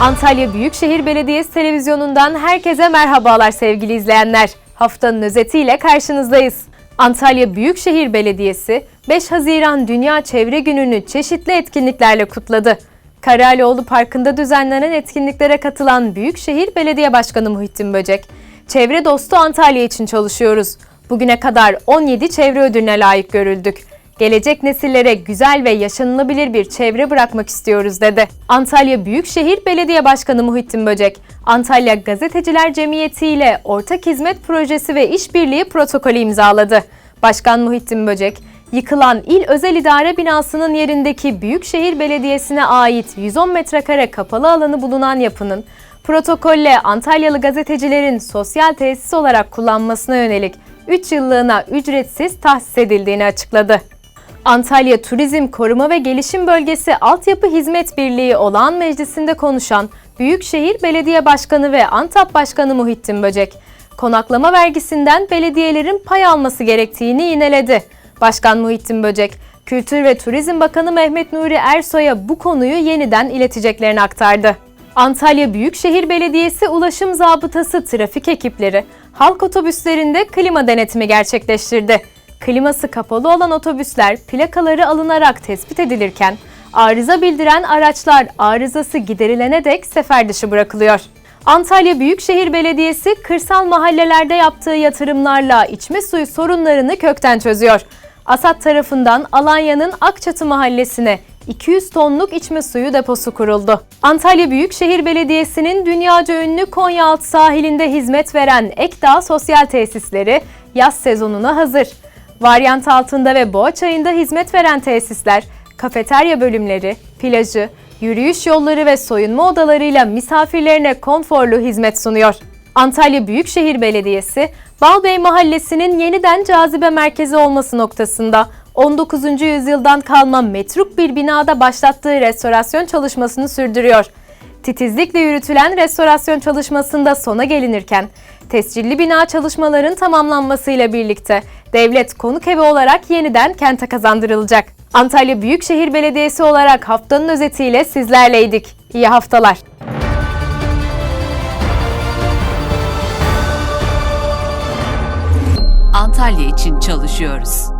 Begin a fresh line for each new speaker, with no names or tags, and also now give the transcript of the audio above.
Antalya Büyükşehir Belediyesi televizyonundan herkese merhabalar sevgili izleyenler. Haftanın özetiyle karşınızdayız. Antalya Büyükşehir Belediyesi 5 Haziran Dünya Çevre Günü'nü çeşitli etkinliklerle kutladı. Karaaloğlu Parkı'nda düzenlenen etkinliklere katılan Büyükşehir Belediye Başkanı Muhittin Böcek, Çevre dostu Antalya için çalışıyoruz. Bugüne kadar 17 çevre ödülüne layık görüldük. Gelecek nesillere güzel ve yaşanılabilir bir çevre bırakmak istiyoruz dedi. Antalya Büyükşehir Belediye Başkanı Muhittin Böcek, Antalya Gazeteciler Cemiyeti ile Ortak Hizmet Projesi ve İşbirliği protokolü imzaladı. Başkan Muhittin Böcek, yıkılan İl Özel İdare binasının yerindeki Büyükşehir Belediyesi'ne ait 110 metrekare kapalı alanı bulunan yapının protokolle Antalyalı gazetecilerin sosyal tesis olarak kullanmasına yönelik 3 yıllığına ücretsiz tahsis edildiğini açıkladı. Antalya Turizm Koruma ve Gelişim Bölgesi Altyapı Hizmet Birliği Olağan Meclisi'nde konuşan Büyükşehir Belediye Başkanı ve Antap Başkanı Muhittin Böcek, konaklama vergisinden belediyelerin pay alması gerektiğini yineledi. Başkan Muhittin Böcek, Kültür ve Turizm Bakanı Mehmet Nuri Ersoy'a bu konuyu yeniden ileteceklerini aktardı. Antalya Büyükşehir Belediyesi Ulaşım Zabıtası trafik ekipleri halk otobüslerinde klima denetimi gerçekleştirdi. Kliması kapalı olan otobüsler plakaları alınarak tespit edilirken arıza bildiren araçlar arızası giderilene dek sefer dışı bırakılıyor. Antalya Büyükşehir Belediyesi kırsal mahallelerde yaptığı yatırımlarla içme suyu sorunlarını kökten çözüyor. ASAD tarafından Alanya'nın Akçatı mahallesine 200 tonluk içme suyu deposu kuruldu. Antalya Büyükşehir Belediyesi'nin dünyaca ünlü Konyaaltı sahilinde hizmet veren Ekdağ Sosyal Tesisleri yaz sezonuna hazır. Varyant altında ve Boğaçay'ında hizmet veren tesisler, kafeterya bölümleri, plajı, yürüyüş yolları ve soyunma odalarıyla misafirlerine konforlu hizmet sunuyor. Antalya Büyükşehir Belediyesi, Balbey Mahallesi'nin yeniden cazibe merkezi olması noktasında 19. yüzyıldan kalma metruk bir binada başlattığı restorasyon çalışmasını sürdürüyor. Titizlikle yürütülen restorasyon çalışmasında sona gelinirken, tescilli bina çalışmaların tamamlanmasıyla birlikte devlet konuk evi olarak yeniden kente kazandırılacak. Antalya Büyükşehir Belediyesi olarak haftanın özetiyle sizlerleydik. İyi haftalar.
Antalya için çalışıyoruz.